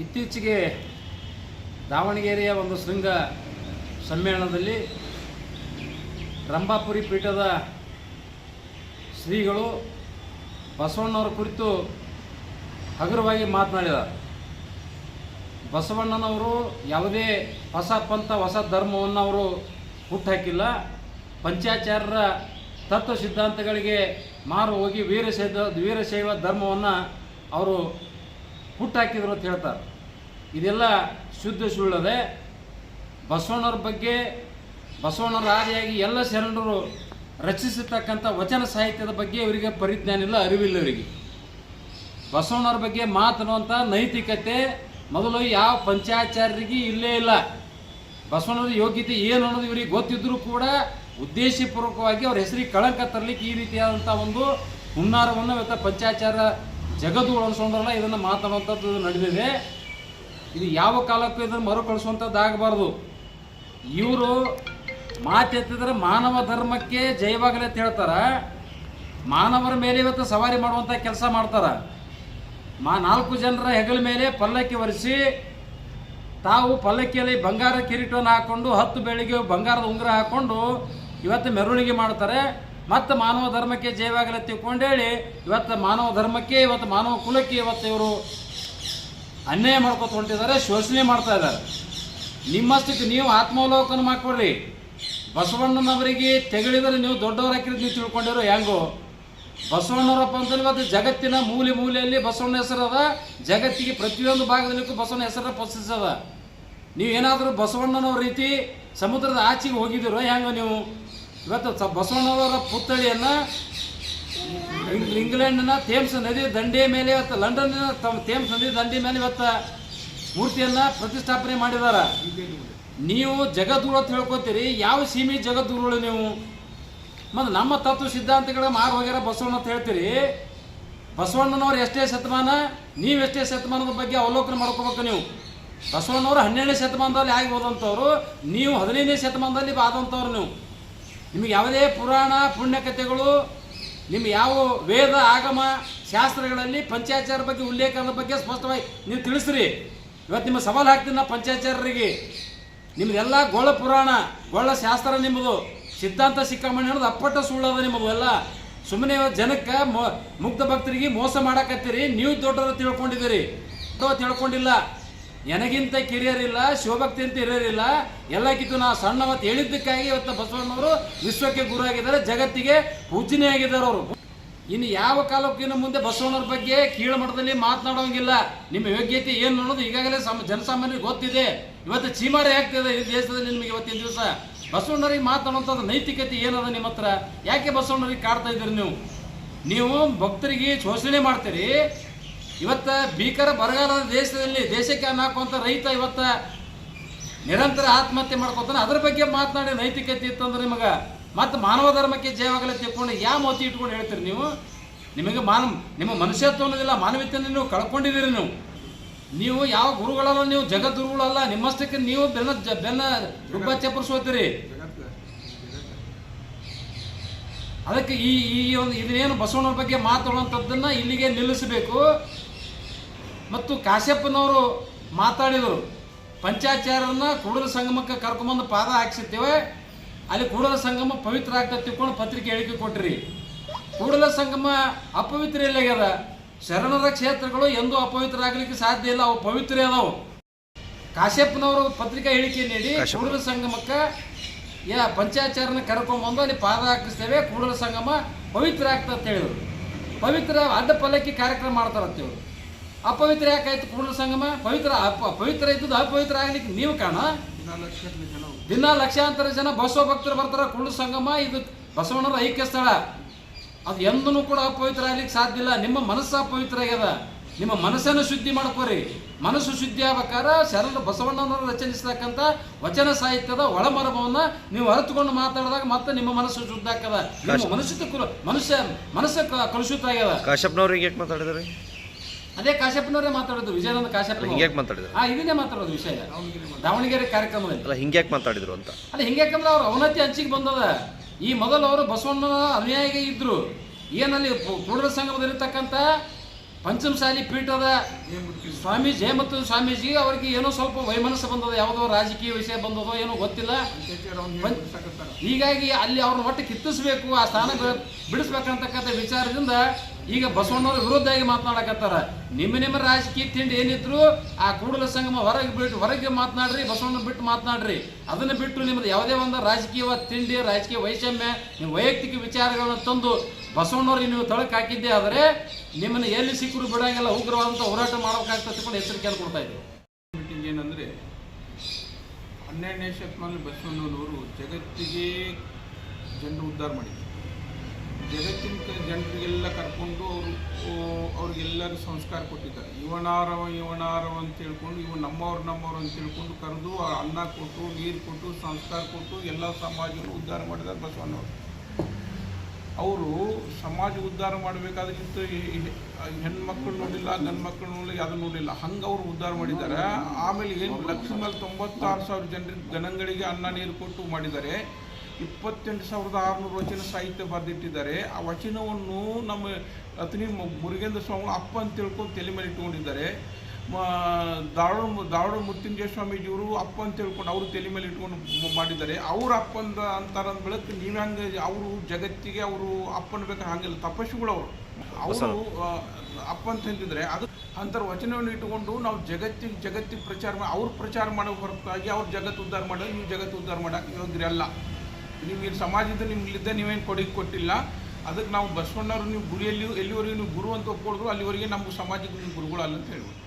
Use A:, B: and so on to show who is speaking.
A: ಇತ್ತೀಚೆಗೆ ದಾವಣಗೆರೆಯ ಒಂದು ಶೃಂಗ ಸಮ್ಮೇಳನದಲ್ಲಿ ರಂಭಾಪುರಿ ಪೀಠದ ಶ್ರೀಗಳು ಬಸವಣ್ಣವರ ಕುರಿತು ಹಗುರವಾಗಿ ಮಾತನಾಡಿದರು ಬಸವಣ್ಣನವರು ಯಾವುದೇ ಹೊಸ ಪಂಥ, ಹೊಸ ಧರ್ಮವನ್ನು ಅವರು ಹುಟ್ಟಾಕಿಲ್ಲ ಪಂಚಾಚಾರ್ಯರ ತತ್ವ ಸಿದ್ಧಾಂತಗಳಿಗೆ ಮಾರು ಹೋಗಿ ವೀರಶೈವ ವೀರಶೈವ ಧರ್ಮವನ್ನು ಅವರು ಹುಟ್ಟಾಕಿದ್ರು ಅಂತ ಹೇಳ್ತಾರೆ. ಇದೆಲ್ಲ ಶುದ್ಧ ಸುಳ್ಳದೆ, ಬಸವಣ್ಣವ್ರ ಬಗ್ಗೆ ಬಸವಣ್ಣರ ಆದಿಯಾಗಿ ಎಲ್ಲ ಶರಣರು ರಚಿಸಿರ್ತಕ್ಕಂಥ ವಚನ ಸಾಹಿತ್ಯದ ಬಗ್ಗೆ ಇವರಿಗೆ ಪರಿಜ್ಞಾನ ಇಲ್ಲ ಅರಿವಿಲ್ಲ ಇವರಿಗೆ. ಬಸವಣ್ಣವ್ರ ಬಗ್ಗೆ ಮಾತನ್ನುವಂಥ ನೈತಿಕತೆ ಮೊದಲು ಯಾವ ಪಂಚಾಚಾರ್ಯರಿಗೆ ಇಲ್ಲೇ ಇಲ್ಲ. ಬಸವಣ್ಣನ ಯೋಗ್ಯತೆ ಏನು ಅನ್ನೋದು ಇವರಿಗೆ ಗೊತ್ತಿದ್ದರೂ ಕೂಡ ಉದ್ದೇಶಪೂರ್ವಕವಾಗಿ ಅವ್ರ ಹೆಸರಿಗೆ ಕಳಂಕ ತರಲಿಕ್ಕೆ ಈ ರೀತಿಯಾದಂಥ ಒಂದು ಹುನ್ನಾರವನ್ನು ಇವತ್ತು ಪಂಚಾಚಾರ ಜಗದು ಅನ್ಸ್ಕೊಂಡ್ರಲ್ಲ ಇದನ್ನು ಮಾತಾಡುವಂಥದ್ದು ನಡೆದಿದೆ. ಇದು ಯಾವ ಕಾಲಕ್ಕೂ ಇದನ್ನು ಮರುಕಳಿಸುವಂಥದ್ದು ಆಗಬಾರ್ದು ಇವರು ಮಾತೆತ್ತಿದ್ರೆ ಮಾನವ ಧರ್ಮಕ್ಕೆ ಜಯವಾಗಲಿ ಅಂತ ಮಾನವರ ಮೇಲೆ ಇವತ್ತು ಸವಾರಿ ಮಾಡುವಂಥ ಕೆಲಸ ಮಾಡ್ತಾರೆ. ಮಾ ನಾಲ್ಕು ಜನರ ಹೆಗಲ ಮೇಲೆ ಪಲ್ಲಕ್ಕಿ ಒರೆಸಿ, ತಾವು ಪಲ್ಲಕ್ಕಿಯಲ್ಲಿ ಬಂಗಾರ ಕಿರೀಟವನ್ನು ಹಾಕ್ಕೊಂಡು ಹತ್ತು ಬೆಳಿಗ್ಗೆ ಬಂಗಾರದ ಉಂಗುರ ಹಾಕೊಂಡು ಇವತ್ತು ಮೆರವಣಿಗೆ ಮಾಡ್ತಾರೆ, ಮತ್ತು ಮಾನವ ಧರ್ಮಕ್ಕೆ ಜಯವಾಗಲಿ ತಿಳ್ಕೊಂಡೇಳಿ ಇವತ್ತು ಮಾನವ ಧರ್ಮಕ್ಕೆ, ಇವತ್ತು ಮಾನವ ಕುಲಕ್ಕೆ ಇವತ್ತು ಇವರು ಅನ್ಯಾಯ ಮಾಡ್ಕೊತ ಹೊಂಟಿದ್ದಾರೆ, ಶೋಷಣೆ ಮಾಡ್ತಾ ಇದ್ದಾರೆ. ನಿಮ್ಮಷ್ಟಕ್ಕೆ ನೀವು ಆತ್ಮಾವಲೋಕನ ಮಾಡ್ಕೊಳ್ಳಿ ಬಸವಣ್ಣನವರಿಗೆ ತೆಗಳಿದರೆ ನೀವು ದೊಡ್ಡವರ ನೀವು ತಿಳ್ಕೊಂಡಿರೋ ಹೆಂಗೋ ಬಸವಣ್ಣವರಪ್ಪ ಅಂತಂದ್ರೆ ಇವತ್ತು ಜಗತ್ತಿನ ಮೂಲೆ ಮೂಲೆಯಲ್ಲಿ ಬಸವಣ್ಣ ಹೆಸರದ ಜಗತ್ತಿಗೆ ಪ್ರತಿಯೊಂದು ಭಾಗದಲ್ಲಿಕ್ಕೂ ಬಸವಣ್ಣ ಹೆಸರ ನೀವು ಏನಾದರೂ ಬಸವಣ್ಣನವ್ರ ರೀತಿ ಸಮುದ್ರದ ಆಚೆಗೆ ಹೋಗಿದ್ದೀರೋ ಹೆಂಗೋ ನೀವು? ಇವತ್ತು ಸ ಬಸವಣ್ಣವರ ಪುತ್ಥಳಿಯನ್ನು ಇಂಗ್- ಇಂಗ್ಲೆಂಡ್ನ ಥೇಮ್ಸ್ ನದಿ ದಂಡೆ ಮೇಲೆ ಇವತ್ತು ಲಂಡನ್ ಥೇಮ್ಸ್ ನದಿ ದಂಡೆ ಮೇಲೆ ಇವತ್ತು ಮೂರ್ತಿಯನ್ನು ಪ್ರತಿಷ್ಠಾಪನೆ ಮಾಡಿದ್ದಾರೆ ನೀವು ಜಗದ್ಗುರು ಅಂತ ಹೇಳ್ಕೊತೀರಿ, ಯಾವ ಸೀಮೆ ಜಗದ್ಗುರುಗಳು ನೀವು? ಮತ್ತು ನಮ್ಮ ತತ್ವ ಸಿದ್ಧಾಂತಗಳ ಮಾರು ಹೋಗ್ಯಾರ ಬಸವಣ್ಣ ಅಂತ ಹೇಳ್ತೀರಿ. ಬಸವಣ್ಣನವ್ರು ಎಷ್ಟೇ ಶತಮಾನ, ನೀವು ಎಷ್ಟೇ ಶತಮಾನದ ಬಗ್ಗೆ ಅವಲೋಕನ ಮಾಡ್ಕೋಬೇಕು ನೀವು. ಬಸವಣ್ಣವರು ಹನ್ನೆರಡನೇ ಶತಮಾನದಲ್ಲಿ ಆಗಿ ಹೋದಂಥವ್ರು ನೀವು ಹದಿನೈದನೇ ಶತಮಾನದಲ್ಲಿ ಆದಂಥವ್ರು ನೀವು. ನಿಮಗೆ ಯಾವುದೇ ಪುರಾಣ, ಪುಣ್ಯಕಥೆಗಳು ನಿಮ್ಮ ಯಾವ ವೇದ, ಆಗಮ, ಶಾಸ್ತ್ರಗಳಲ್ಲಿ ಪಂಚಾಚಾರ ಬಗ್ಗೆ ಉಲ್ಲೇಖದ ಬಗ್ಗೆ ಸ್ಪಷ್ಟವಾಗಿ ನೀವು ತಿಳಿಸ್ರಿ. ಇವತ್ತು ನಿಮ್ಮ ಸವಾಲು ಹಾಕ್ತೀನಿ ನಾ ಪಂಚಾಚಾರ್ಯರಿಗೆ. ನಿಮ್ಮದೆಲ್ಲ ಗೋಳ ಪುರಾಣ, ಗೋಳ ಶಾಸ್ತ್ರ ನಿಮ್ಮದು. ಸಿದ್ಧಾಂತ ಸಿಕ್ಕಮಣಿ ಅನ್ನೋದು ಅಪ್ಪಟ ಸುಳ್ಳದ ನಿಮ್ಮದು ಎಲ್ಲ. ಸುಮ್ಮನೆ ಜನಕ್ಕೆ ಮುಗ್ಧ ಭಕ್ತರಿಗೆ ಮೋಸ ಮಾಡಕತ್ತೀರಿ. ನೀವು ದೊಡ್ಡವರು ತಿಳ್ಕೊಂಡಿದ್ದೀರಿ. ದೊಡ್ಡವ ತಿಳ್ಕೊಂಡಿಲ್ಲ. ನನಗಿಂತ ಕಿರಿಯರಿಲ್ಲ ಶಿವಭಕ್ತಿ ಅಂತ ಹಿರಿಯರಿಲ್ಲ. ಎಲ್ಲಕ್ಕಿಂತ ನಾ ಸಣ್ಣವತ್ತು ಹೇಳಿದ್ದಕ್ಕಾಗಿ ಇವತ್ತು ಬಸವಣ್ಣವರು ವಿಶ್ವಕ್ಕೆ ಗುರು ಆಗಿದ್ದಾರೆ ಜಗತ್ತಿಗೆ ಪೂಜನೆ ಆಗಿದ್ದಾರೆ ಅವರು. ಇನ್ನು ಯಾವ ಕಾಲಕ್ಕಿನ ಮುಂದೆ ಬಸವಣ್ಣವ್ರ ಬಗ್ಗೆ ಕೀಳು ಮಟ್ಟದಲ್ಲಿ ಮಾತನಾಡೋಂಗಿಲ್ಲ. ನಿಮ್ಮ ಯೋಗ್ಯತೆ ಏನು ಅನ್ನೋದು ಈಗಾಗಲೇ ಸಮ, ಜನಸಾಮಾನ್ಯರಿಗೆ ಗೊತ್ತಿದೆ. ಇವತ್ತು ಚೀಮಾರಿ ಆಗ್ತಿದೆ ಈ ದೇಶದಲ್ಲಿ ನಿಮಗೆ ಇವತ್ತಿನ ದಿವಸ. ಬಸವಣ್ಣರಿಗೆ ಮಾತನಾಡುವಂಥದ್ದು ನೈತಿಕತೆ ಏನದ ನಿಮ್ಮ ಹತ್ರ? ಯಾಕೆ ಬಸವಣ್ಣರಿಗೆ ಕಾಡ್ತಾ ಇದ್ದೀರಿ ನೀವು? ನೀವು ಭಕ್ತರಿಗೆ ಶೋಷಣೆ ಮಾಡ್ತೀರಿ. ಇವತ್ತ ಭೀಕರ ಬರಗಾಲದ ದೇಶದಲ್ಲಿ ದೇಶಕ್ಕೆ ಅನ್ನ ಹಾಕುವಂಥ ರೈತ ಇವತ್ತ ನಿರಂತರ ಆತ್ಮಹತ್ಯೆ ಮಾಡ್ಕೊತಾನೆ. ಅದ್ರ ಬಗ್ಗೆ ಮಾತನಾಡಿ ನೈತಿಕತೆ ಇತ್ತಂದ್ರೆ ನಿಮಗೆ ಮತ್ತು ಮಾನವ ಧರ್ಮಕ್ಕೆ ಜಯವಾಗಲಿ ತಿಳ್ಕೊಂಡು ಯಾವ ಮತಿ ಇಟ್ಕೊಂಡು ಹೇಳ್ತೀರಿ ನೀವು? ನಿಮಗೆ ಮಾನ, ನಿಮ್ಮ ಮನುಷ್ಯತ್ವ ಅನ್ನೋದಿಲ್ಲ, ಮಾನವೀಯತೆಯನ್ನು ನೀವು ಕಳ್ಕೊಂಡಿದ್ದೀರಿ ನೀವು. ನೀವು ಯಾವ ಗುರುಗಳಲ್ಲ, ನೀವು ಜಗದ್ಗುರುಗಳಲ್ಲ, ನಿಮ್ಮಷ್ಟಕ್ಕೆ ನೀವು ಬೆನ್ನ ಬೆನ್ನ ರುಬ್ಬ ಚಪ್ಪರಿಸೋತೀರಿ ಅದಕ್ಕೆ ಈ ಈ ಒಂದು ಇದನ್ನೇನು ಬಸವಣ್ಣವ್ರ ಬಗ್ಗೆ ಮಾತಾಡುವಂಥದ್ದನ್ನು ಇಲ್ಲಿಗೆ ನಿಲ್ಲಿಸಬೇಕು. ಮತ್ತು ಕಾಶ್ಯಪ್ಪನವರು ಮಾತಾಡಿದರು ಪಂಚಾಚಾರ್ಯರನ್ನ ಕೂಡಲ ಸಂಗಮಕ್ಕೆ ಕರ್ಕೊಂಬಂದು ಪಾದ ಹಾಕ್ಸಿರ್ತೇವೆ ಅಲ್ಲಿ ಕೂಡಲ ಸಂಗಮ ಪವಿತ್ರ ಆಗ್ತದೆ ತಿಳ್ಕೊಂಡು ಪತ್ರಿಕೆ ಹೇಳಿಕೆ ಕೊಟ್ರಿ ಕೂಡಲ ಸಂಗಮ ಅಪವಿತ್ರ ಎಲ್ಲಾಗ್ಯದ ಶರಣರ ಕ್ಷೇತ್ರಗಳು ಎಂದೂ ಅಪವಿತ್ರ ಆಗ್ಲಿಕ್ಕೆ ಸಾಧ್ಯ ಇಲ್ಲ. ಅವು ಪವಿತ್ರ ಅದಾವು. ಕಾಶ್ಯಪ್ಪನವರು ಪತ್ರಿಕಾ ಹೇಳಿಕೆ ನೀಡಿ ಕೂಡಲ ಸಂಗಮಕ್ಕೆ ಯಾ ಪಂಚಾಚಾರನ ಕರ್ಕೊಂಬಂದು ಅಲ್ಲಿ ಪಾದ ಹಾಕಿಸ್ತೇವೆ. ಕೂಡಲ ಸಂಗಮ ಪವಿತ್ರ ಆಗ್ತದೆ ಅಂತ ಹೇಳಿದರು. ಪವಿತ್ರ ಅಡ್ಡ ಪಲ್ಲಕ್ಕಿ ಕಾರ್ಯಕ್ರಮ ಮಾಡ್ತಾರಂತ ಇವರು ಅಪವಿತ್ರ ಯಾಕಾಯ್ತು ಪೂರ್ಣ ಸಂಗಮ? ಪವಿತ್ರ ಅಪ ಪವಿತ್ರ ಇದ್ದದ್ದು ಅಪವಿತ್ರ ಆಗ್ಲಿಕ್ಕೆ ನೀವು ಕಾಣ ದಿನ ಲಕ್ಷಾಂತರ ಜನ ಬಸವ ಭಕ್ತರು ಬರ್ತಾರ ಕುಂಡ ಸಂಗಮ ಇದು ಬಸವಣ್ಣರ ಐಕ್ಯ ಸ್ಥಳ. ಅದು ಎಂದೂ ಕೂಡ ಅಪವಿತ್ರ ಆಗ್ಲಿಕ್ಕೆ ಸಾಧ್ಯ ಇಲ್ಲ. ನಿಮ್ಮ ಮನಸ್ಸು ಅಪವಿತ್ರ ಆಗ್ಯದ. ನಿಮ್ಮ ಮನಸ್ಸನ್ನು ಶುದ್ಧಿ ಮಾಡ್ಕೋರಿ. ಮನಸ್ಸು ಶುದ್ಧಿ ಆಗ್ಬೇಕಾದ್ರೆ ಶರಣ ಬಸವಣ್ಣನವರು ರಚನಿಸ್ತಕ್ಕಂಥ ವಚನ ಸಾಹಿತ್ಯದ ಒಳಮರಭವನ್ನ ನೀವು ಅರಿತುಕೊಂಡು ಮಾತಾಡಿದಾಗ ಮತ್ತೆ ನಿಮ್ಮ ಮನಸ್ಸು ಶುದ್ಧ ಆಗ್ತದ. ನಿಮ್ಮ ಮನಸ್ಸು ಕುಲ ಮನುಷ್ಯ ಮನಸ್ಸು ಕ- ಕಲುಷಿತ ಆಗ್ಯದ
B: ಮಾತಾಡಿದ್ರಿ?
A: ಅದೇ ಕಾಶ್ಯಪ್ಪನವರೇ ಮಾತಾಡೋದು ವಿಜಯಾನಂದ ಕಾಶ್ಯಪ್ಪ
B: ಹಿಂಗೆ ಯಾಕೆ ಮಾತಾಡಿದ್ರು?
A: ಆ ಇದನ್ನೇ ಮಾತಾಡೋದು ವಿಷಯ. ದಾವಣಗೆರೆ ಕಾರ್ಯಕ್ರಮದಲ್ಲಿ.
B: ಅಲ್ಲ ಹಿಂಗೆ ಯಾಕೆ ಮಾತಾಡಿದ್ರು ಅಂತ?
A: ಅಲ್ಲ ಹಿಂಗ್ಯಾಕಂದ್ರೆ ಅವ್ರು ಅವನತಿ ಹಂಚಿಗೆ ಬಂದದ. ಈ ಮೊದಲು ಅವರು ಬಸವಣ್ಣನ ಅನುಯಾಯಿಗೆ ಇದ್ರು. ಏನಲ್ಲಿ ಕೂಡಲ ಸಂಗಮದಲ್ಲಿರ್ತಕ್ಕಂಥ ಪಂಚಮಸಾಲಿ ಪೀಠದ ಸ್ವಾಮೀಜಿ ಮತ್ತು ಸ್ವಾಮೀಜಿ ಅವರಿಗೆ ಏನೋ ಸ್ವಲ್ಪ ವೈಮನಸ್ಸು ಬಂದದ ಯಾವುದೋ ರಾಜಕೀಯ ವಿಷಯ ಬಂದದೋ ಏನೋ ಗೊತ್ತಿಲ್ಲ. ಹೀಗಾಗಿ ಅಲ್ಲಿ ಅವ್ರನ್ನ ಒಟ್ಟು ಕಿತ್ತಿಸ್ಬೇಕು ಆ ಸ್ಥಾನ ಬಿಡಿಸ್ಬೇಕಂತಕ್ಕಂಥ ವಿಚಾರದಿಂದ ಈಗ ಬಸವಣ್ಣವ್ರ ವಿರುದ್ಧವಾಗಿ ಮಾತನಾಡಕತ್ತಾರ. ನಿಮ್ಮ ನಿಮ್ಮ ರಾಜಕೀಯ ತಿಂಡಿ ಏನಿದ್ರು ಆ ಕೂಡಲ ಸಂಗಮ ಹೊರಗೆ ಬಿಟ್ಟು ಹೊರಗೆ ಮಾತನಾಡ್ರಿ ಬಸವಣ್ಣ ಬಿಟ್ಟು ಮಾತನಾಡ್ರಿ. ಅದನ್ನ ಬಿಟ್ಟು ನಿಮ್ಮದು ಯಾವುದೇ ಒಂದು ರಾಜಕೀಯ ತಿಂಡಿ, ರಾಜಕೀಯ ವೈಷಮ್ಯ, ನಿಮ್ಮ ವೈಯಕ್ತಿಕ ವಿಚಾರಗಳನ್ನು ತಂದು ಬಸವಣ್ಣವ್ರಿಗೆ ನೀವು ತೊಳಕ್ ಹಾಕಿದ್ದೆ ಆದರೆ ನಿಮ್ಮನ್ನ ಎಲ್ಲಿ ಸಿಕ್ಕರು ಬಿಡಂಗಿಲ್ಲ ಉಗ್ರವಾದಂಥ ಹೋರಾಟ ಮಾಡಬೇಕಾಗ್ತದೆ ಎಚ್ಚರಿಕೆಯನ್ನು ಕೊಡ್ತಾ ಇದ್ರು.
C: ಮೀಟಿಂಗ್ ಏನಂದರೆ ಹನ್ನೆರಡನೇ ಶತಮಾನದಲ್ಲಿ ಬಸವಣ್ಣನವರು ಜಗತ್ತಿಗೆ ಜನರು ಉದ್ಧಾರ ಮಾಡಿದ್ರು. ಜಗತ್ತಿನ ಜನರಿಗೆಲ್ಲ ಕರ್ಕೊಂಡು ಅವರು ಅವ್ರಿಗೆಲ್ಲರೂ ಸಂಸ್ಕಾರ ಕೊಟ್ಟಿದ್ದಾರೆ. ಇವನಾರವ ಇವನಾರವ ಅಂತ ಹೇಳ್ಕೊಂಡು, ಇವ ನಮ್ಮವ್ರು ನಮ್ಮವ್ರು ಅಂತ ಹೇಳ್ಕೊಂಡು ಕರೆದು ಅನ್ನ ಕೊಟ್ಟು, ನೀರು ಕೊಟ್ಟು, ಸಂಸ್ಕಾರ ಕೊಟ್ಟು ಎಲ್ಲ ಸಮಾಜವನ್ನು ಉದ್ಧಾರ ಮಾಡಿದ್ದಾರೆ ಬಸವಣ್ಣವರು. ಅವರು ಸಮಾಜ ಉದ್ಧಾರ ಮಾಡಬೇಕಾದ್ರಿಂತ ಹೆಣ್ಮಕ್ಳು ನೋಡಿಲ್ಲ ಗಂಡು ಮಕ್ಕಳು ನೋಡಲಿಲ್ಲ ಅದನ್ನು ನೋಡಿಲ್ಲ ಹಂಗೆ ಅವರು ಉದ್ಧಾರ ಮಾಡಿದ್ದಾರೆ. ಆಮೇಲೆ ಏನು ಲಕ್ಷ ಮೇಲೆ ತೊಂಬತ್ತಾರು ಸಾವಿರ ಜನರಿಗೆ ಜನಗಳಿಗೆ ಅನ್ನ, ನೀರು ಕೊಟ್ಟು ಮಾಡಿದ್ದಾರೆ. ಇಪ್ಪತ್ತೆಂಟು ಸಾವಿರದ ಆರುನೂರು ವಚನ ಸಾಹಿತ್ಯ ಬರೆದಿಟ್ಟಿದ್ದಾರೆ. ಆ ವಚನವನ್ನು ನಮ್ಮ ಅತನಿ ಮುರುಗೇಂದ್ರ ಸ್ವಾಮಿ ಅಪ್ಪ ಅಂತ ತಿಳ್ಕೊಂಡು ತಲೆ ಮೇಲೆ ಇಟ್ಕೊಂಡಿದ್ದಾರೆ. ಧಾರವಾಡ ಧಾರವಾಡ ಮೃತ್ಯುಂಜಯ ಸ್ವಾಮೀಜಿಯವರು ಅಪ್ಪ ಅಂತ ಹೇಳ್ಕೊಂಡು ಅವರು ತಲೆ ಮೇಲೆ ಇಟ್ಕೊಂಡು ಮಾಡಿದ್ದಾರೆ. ಅವ್ರ ಅಪ್ಪ ಅಂತ ಅಂತಾರ ಅಂದ ಬೆಳಕು ನೀವು ಹಂಗೆ ಅವರು ಜಗತ್ತಿಗೆ ಅವರು ಅಪ್ಪನ ಬೇಕಾದ್ರೆ ಹಂಗಿಲ್ಲ ತಪಸ್ಸುಗಳು ಅವರು. ಅವರು ಅಪ್ಪ ಅಂತ ಹೇಳ್ತಿದ್ರೆ ಅದು ಅಂತರ ವಚನವನ್ನು ಇಟ್ಟುಕೊಂಡು ನಾವು ಜಗತ್ತಿಗೆ ಜಗತ್ತಿಗೆ ಪ್ರಚಾರ ಮಾಡಿ ಅವ್ರು ಪ್ರಚಾರ ಮಾಡೋ ಹೊರತಾಗಿ ಅವ್ರು ಜಗತ್ತು ಉದ್ಧಾರ ಮಾಡೋದು ನೀವು ಜಗತ್ತು ಉದ್ಧಾರ ಮಾಡೋಕ್ಕೆ ಯೋಗ್ಯರಲ್ಲ ನೀವು ಇಲ್ಲಿ ಸಮಾಜದ ನಿಮ್ಲಿದ್ದ ನೀವೇನು ಕೊಡುಗೆ ಕೊಟ್ಟಿಲ್ಲ. ಅದಕ್ಕೆ ನಾವು ಬಸವಣ್ಣವ್ರು ನೀವು ಗುರಿಯಲ್ಲಿ ಎಲ್ಲಿವರೆಗೂ ನೀವು ಗುರು ಅಂತ ಒಪ್ಕೊಳಿದ್ರು ಅಲ್ಲಿವರೆಗೆ ನಮ್ಗೆ ಸಮಾಜಕ್ಕೆ ನೀವು ಗುರುಗಳಲ್ಲ ಅಂತ ಹೇಳ್ಬೋದು.